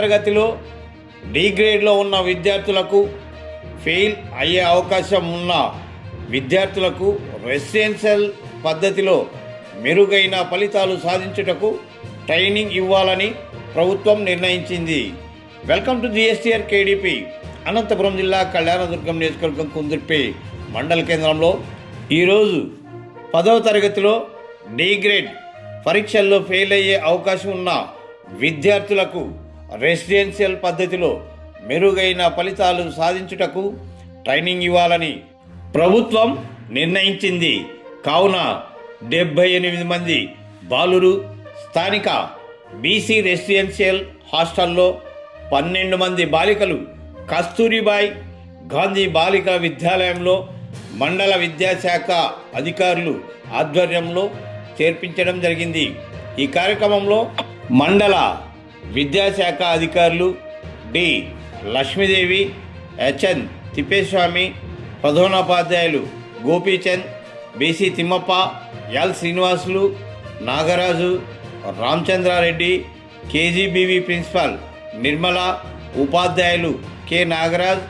తరగతిలో డి గ్రేడ్లో ఉన్న విద్యార్థులకు ఫెయిల్ అయ్యే అవకాశం ఉన్న విద్యార్థులకు రెసిడెన్షియల్ పద్ధతిలో మెరుగైన ఫలితాలు సాధించుటకు ట్రైనింగ్ ఇవ్వాలని ప్రభుత్వం నిర్ణయించింది. Welcome to GSTR KDP Anantapuram జిల్లా కళ్యాణదుర్గం నియోజకవర్గం కుందుర్పి మండల కేంద్రంలో ఈరోజు పదవ తరగతిలో డి గ్రేడ్ పరీక్షల్లో ఫెయిల్ అయ్యే అవకాశం ఉన్న విద్యార్థులకు రెసిడెన్షియల్ పద్ధతిలో మెరుగైన ఫలితాలు సాధించుటకు ట్రైనింగ్ ఇవ్వాలని ప్రభుత్వం నిర్ణయించింది. కావున డెబ్బై ఎనిమిది మంది బాలురు స్థానిక బీసీ రెసిడెన్షియల్ హాస్టల్లో పన్నెండు మంది బాలికలు కస్తూరిబాయ్ గాంధీ బాలికల విద్యాలయంలో మండల విద్యాశాఖ అధికారులు ఆధ్వర్యంలో చేర్పించడం జరిగింది. ఈ కార్యక్రమంలో మండల విద్యాశాఖ అధికారులు డి. లక్ష్మీదేవి హెచ్ఎన్ తిప్పేస్వామి ప్రధానోపాధ్యాయులు Gopichand BC Thimmappa L. Srinivasulu Nagaraju Ramachandrareddy KGBV principal Nirmala ఉపాధ్యాయులు K. Nagaraj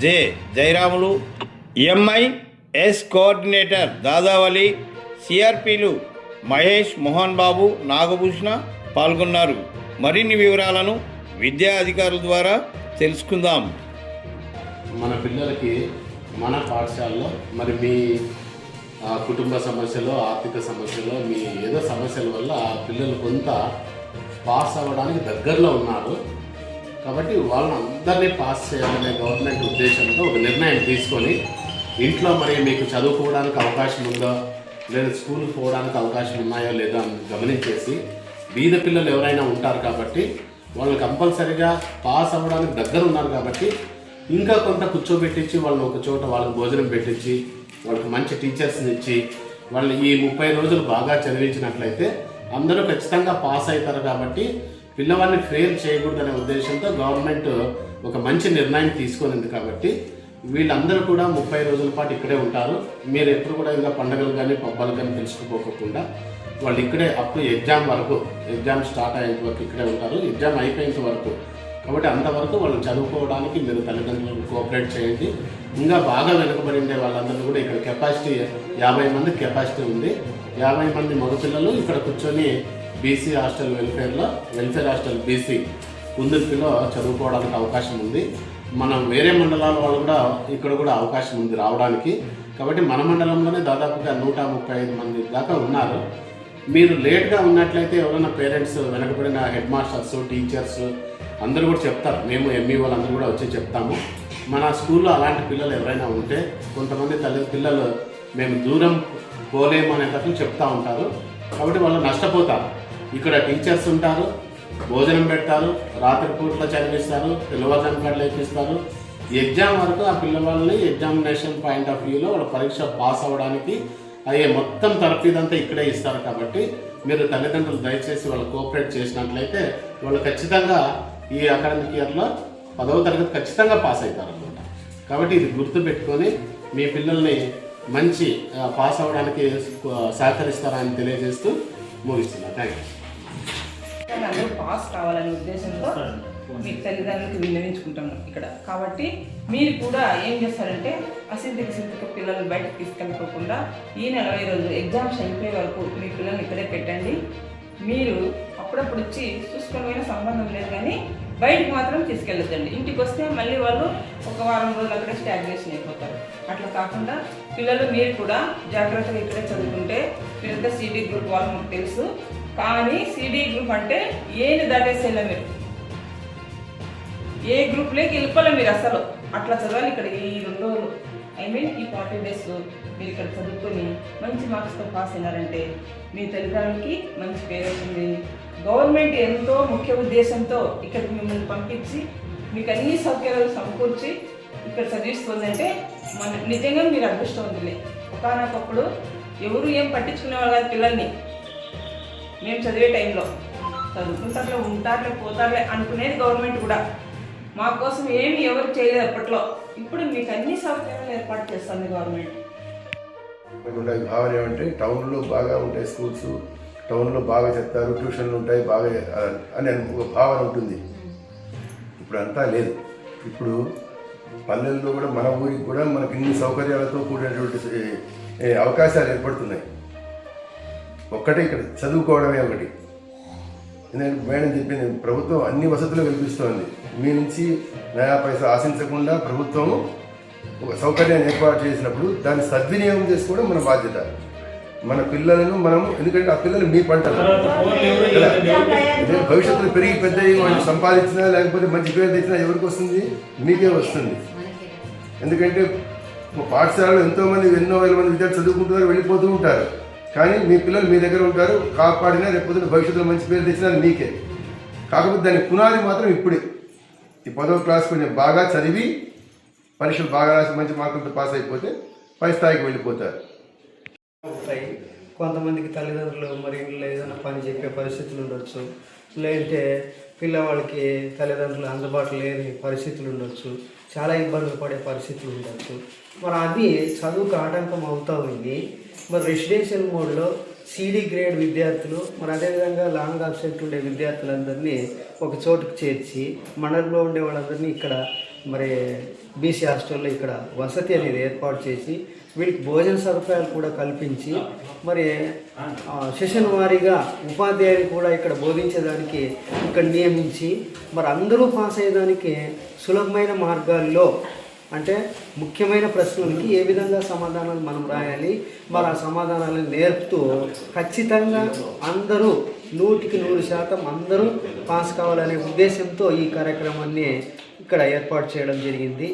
J. Jayaramulu MI. S. Coordinator Dadavali సిఆర్పిలు Mahesh Mohan Babu Nagabhushana పాల్గొన్నారు. మరిన్ని వివరాలను విద్యా అధికారుల ద్వారా తెలుసుకుందాం. మన పిల్లలకి మన పాఠశాలలో మరి మీ కుటుంబ సమస్యలు ఆర్థిక సమస్యలు మీ ఏదో సమస్యల వల్ల ఆ పిల్లలు కొంత పాస్ అవ్వడానికి దగ్గరలో ఉన్నారు. కాబట్టి వాళ్ళని అందరినీ పాస్ చేయాలనే గవర్నమెంట్ ఉద్దేశంతో ఒక నిర్ణయం తీసుకొని ఇంట్లో మరి మీకు చదువుకోవడానికి అవకాశం ఉందో లేదా స్కూల్కి పోవడానికి అవకాశం ఉన్నాయో లేదో అని గమనించేసి బీద పిల్లలు ఎవరైనా ఉంటారు కాబట్టి వాళ్ళు కంపల్సరిగా పాస్ అవ్వడానికి దగ్గర ఉన్నారు కాబట్టి ఇంకా కొంత కూర్చోబెట్టించి వాళ్ళని ఒక చోట వాళ్ళకి భోజనం పెట్టించి వాళ్ళకి మంచి టీచర్స్ని ఇచ్చి వాళ్ళని ఈ ముప్పై రోజులు బాగా చదివించినట్లయితే అందరూ ఖచ్చితంగా పాస్ అవుతారు కాబట్టి పిల్లవాడిని ఫెయిల్ చేయకూడదనే ఉద్దేశంతో గవర్నమెంట్ ఒక మంచి నిర్ణయం తీసుకునింది కాబట్టి వీళ్ళందరూ కూడా ముప్పై రోజుల పాటు ఇక్కడే ఉంటారు. మీరు ఎప్పుడు కూడా ఇంకా పండుగలు కానీ పబ్బాలు కానీ తెలుసుకోకుండా వాళ్ళు ఇక్కడే అప్ టు ఎగ్జామ్ వరకు ఎగ్జామ్ స్టార్ట్ అయ్యేంత వరకు ఇక్కడే ఉంటారు. ఎగ్జామ్ అయిపోయేంత వరకు. కాబట్టి అంతవరకు వాళ్ళు చదువుకోవడానికి మీరు తల్లిదండ్రులకు కోఆపరేట్ చేయండి. ఇంకా బాగా వెనుకబడి ఉండే వాళ్ళందరూ కూడా ఇక్కడ కెపాసిటీ యాభై మంది కెపాసిటీ ఉంది. యాభై మంది మగపిల్లలు ఇక్కడ కూర్చొని బీసీ హాస్టల్ వెల్ఫేర్లో వెల్ఫేర్ హాస్టల్ బీసీ కుందుర్పిలో చదువుకోవడానికి అవకాశం ఉంది. మనం వేరే మండలాల వాళ్ళు కూడా ఇక్కడ కూడా అవకాశం ఉంది రావడానికి. కాబట్టి మన మండలంలోనే దాదాపుగా నూట ముప్పై ఐదు మంది దాకా ఉన్నారు. మీరు లేట్గా ఉన్నట్లయితే ఎవరైనా పేరెంట్స్ వెనకబడిన హెడ్ మాస్టర్స్ టీచర్స్ అందరూ కూడా చెప్తారు. మేము ఎంఈ వాళ్ళందరూ కూడా వచ్చి చెప్తాము. మన స్కూల్లో అలాంటి పిల్లలు ఎవరైనా ఉంటే కొంతమంది తల్లి పిల్లలు మేము దూరం పోలేము అనేటట్లు చెప్తూ ఉంటారు. కాబట్టి వాళ్ళు నష్టపోతారు. ఇక్కడ టీచర్స్ ఉంటారు భోజనం పెడతారు రాత్రిపూట్ల చదివిస్తారు తెల్లవారుజాము కాడలు ఎక్కిస్తారు ఎగ్జామ్ వరకు ఆ పిల్లవాళ్ళని ఎగ్జామినేషన్ పాయింట్ ఆఫ్ వ్యూలో వాళ్ళ పరీక్ష పాస్ అవ్వడానికి అయ్యే మొత్తం తరఫీదంతా ఇక్కడే ఇస్తారు కాబట్టి మీరు తల్లిదండ్రులు దయచేసి వాళ్ళు కోఆపరేట్ చేసినట్లయితే వాళ్ళు ఖచ్చితంగా ఈ అకాడమిక్ ఇయర్లో పదవ తరగతి ఖచ్చితంగా పాస్ అవుతారు అనమాట కాబట్టి ఇది గుర్తు పెట్టుకొని మీ పిల్లల్ని మంచి పాస్ అవ్వడానికి సహకరిస్తారని తెలియజేస్తూ ముగిస్తున్నా. థ్యాంక్ యూ పాస్ కావాలనే ఉద్దేశంతో మీ తల్లిదండ్రులకు విన్నవించుకుంటాము ఇక్కడ. కాబట్టి మీరు కూడా ఏం చేస్తారంటే అసిద్ధికి సిద్ధికి పిల్లలు బయటకు తీసుకెళ్ళిపోకుండా ఈ నలభై రోజులు ఎగ్జామ్స్ అయిపోయే వరకు మీ పిల్లల్ని ఇక్కడే పెట్టండి. మీరు అప్పుడప్పుడు వచ్చి చూసుకొని సంబంధం లేదు కానీ బయటకు మాత్రం తీసుకెళ్ళొద్దండి. ఇంటికి వస్తే మళ్ళీ వాళ్ళు ఒక వారం రోజులు అక్కడే స్టాగ్నేషన్ అయిపోతారు. అట్లా కాకుండా పిల్లలు మీరు కూడా జాగ్రత్తగా ఇక్కడే చదువుకుంటే మీరంతా సీడీ గ్రూప్ వాళ్ళు మీకు తెలుసు. కానీ సీడీ గ్రూప్ అంటే ఏది దాటేసేలా మీరు ఏ గ్రూప్లోకి వెళ్ళిపోలే మీరు అసలు. అట్లా చదవాలి ఇక్కడ ఈ రెండు రోజులు. ఐ మీన్ ఈ ఫార్టీ డేస్ మీరు ఇక్కడ చదువుకొని మంచి మార్క్స్తో పాస్ అయినారంటే మీ తల్లిదండ్రులకి మంచి పేరు వస్తుంది. గవర్నమెంట్ ఎంతో ముఖ్య ఉద్దేశంతో ఇక్కడికి మిమ్మల్ని పంపించి మీకు అన్ని సౌకర్యాలు సమకూర్చి ఇక్కడ చదివిస్తుందంటే మన నిజంగా మీరు అదృష్టవంతులే. ఒకనొకప్పుడు ఎవరు ఏం పట్టించుకునేవాళ్ళు కాదు పిల్లల్ని. మేము చదివే టైంలో చదువుకుంటారులే ఉంటారులే పోతారులే అనుకునేది గవర్నమెంట్ కూడా. మా కోసం ఏమి ఎవరు చేయలేదు అప్పట్లో. ఇప్పుడు మీకు అన్ని సౌకర్యాలు ఏర్పాటు చేస్తుంది గవర్నమెంట్. ఉండే భావన ఏమంటే టౌన్లో బాగా ఉంటాయి స్కూల్స్ టౌన్లో బాగా చెప్తారు ట్యూషన్లు ఉంటాయి బాగా అని ఒక భావన ఉంటుంది. ఇప్పుడు అంతా లేదు. ఇప్పుడు పల్లెల్లో కూడా మన ఊరికి కూడా మనకి ఇన్ని సౌకర్యాలతో కూడినటువంటి అవకాశాలు ఏర్పడుతున్నాయి. ఒక్కటే ఇక్కడ చదువుకోవడమే ఒకటి. ఎందుకంటే మేడం చెప్పింది ప్రభుత్వం అన్ని వసతులు కల్పిస్తోంది. మీ నుంచి నయా పైసా ఆశించకుండా ప్రభుత్వం ఒక సౌకర్యాన్ని ఏర్పాటు చేసినప్పుడు దాన్ని సద్వినియోగం చేసుకోవడం మన బాధ్యత. మన పిల్లలను మనం ఎందుకంటే ఆ పిల్లలు మీ పంటలు. భవిష్యత్తులో పెరిగి పెద్ద వాళ్ళు సంపాదించినా లేకపోతే మంచి పేరు తెచ్చినా ఎవరికి వస్తుంది? మీకే వస్తుంది. ఎందుకంటే మా పాఠశాలలో ఎంతోమంది ఎన్నో వేల మంది విద్యార్థులు చదువుకుంటున్నారు వెళ్ళిపోతూ ఉంటారు. కానీ మీ పిల్లలు మీ దగ్గర ఉంటారు కాపాడినా రేపు భవిష్యత్తులో మంచి పేరు తెచ్చినా మీకే. కాకపోతే దాని పునాది మాత్రం ఇప్పుడే. ఈ పదవ క్లాస్ కొంచెం బాగా చదివి పరీక్షలు బాగా రాసి మంచి మార్కులతో పాస్ అయిపోతే పై స్థాయికి వెళ్ళిపోతారు. ఉంటాయి కొంతమందికి తల్లిదండ్రులు మరి ఇంట్లో ఏదైనా పని చెప్పే పరిస్థితులు ఉండొచ్చు. లేదంటే పిల్లవాళ్ళకి తల్లిదండ్రులు అందుబాటులో లేని పరిస్థితులు ఉండొచ్చు. చాలా ఇబ్బందులు పడే పరిస్థితులు ఉండొచ్చు. మరి అది చదువుకు ఆటంకం అవుతా ఉంది. మరి రెసిడెన్షియల్ మోడ్లో సిడి గ్రేడ్ విద్యార్థులు మరి అదేవిధంగా లాంగ్ అబ్సెంట్ ఉండే విద్యార్థులందరినీ ఒక చోటుకు చేర్చి మండలంలో ఉండే వాళ్ళందరినీ ఇక్కడ మరి బీసీ హాస్టల్లో ఇక్కడ వసతి అనేది ఏర్పాటు చేసి వీళ్ళకి భోజన సదుపాయాలు కూడా కల్పించి మరి సెషన్ వారీగా ఉపాధ్యాయులు కూడా ఇక్కడ బోధించేదానికి ఇక్కడ నియమించి మరి అందరూ పాస్ అయ్యేదానికి సులభమైన మార్గాల్లో అంటే ముఖ్యమైన ప్రశ్నలకి ఏ విధంగా సమాధానాలు మనం రాయాలి? మరి ఆ సమాధానాలను నేర్పుతూ ఖచ్చితంగా అందరూ నూటికి నూరు శాతం అందరూ పాస్ కావాలనే ఉద్దేశంతో ఈ కార్యక్రమాన్ని ఇక్కడ ఏర్పాటు చేయడం జరిగింది.